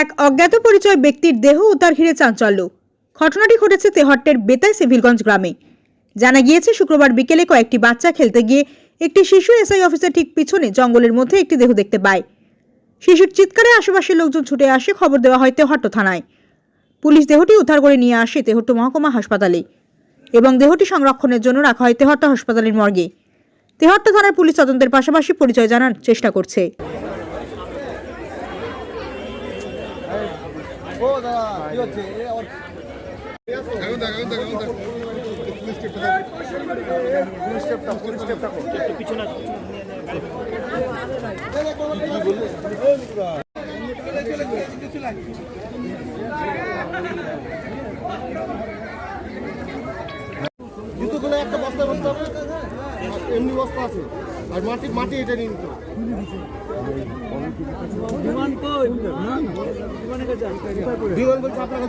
এক অজ্ঞাত পরিচয় ব্যক্তির দেহ উদ্ধার ঘিরে চাঞ্চল্য। ঘটনাটি ঘটেছে তেহট্টের বেতাই সিভিলগঞ্জ গ্রামে। জানা গিয়েছে, শুক্রবার বিকেলে কয়েকটি বাচ্চা খেলতে গিয়ে একটি শিশু এসআই অফিসের ঠিক পিছনে জঙ্গলের মধ্যে একটি দেহ দেখতে পায়। শিশুর চিৎকারে আশেপাশের লোকজন ছুটে আসে, খবর দেওয়া হয় তেহট্ট থানায়। পুলিশ দেহটি উদ্ধার করে নিয়ে আসে তেহট্ট মহকুমা হাসপাতালে এবং দেহটি সংরক্ষণের জন্য রাখা হয় তেহট্ট হাসপাতালের মর্গে। তেহট্ট থানার পুলিশ তদন্তের পাশাপাশি পরিচয় জানার চেষ্টা করছে। স্টেপটা পুলিশ স্টেপটা কর জুতোগুলো একটা বস্তা বস্তা হবে এমনি বস্তা আছে আর মাটি মাটি এটা নিয়ে নিতে হবে। বিমান বলছে আপনাকে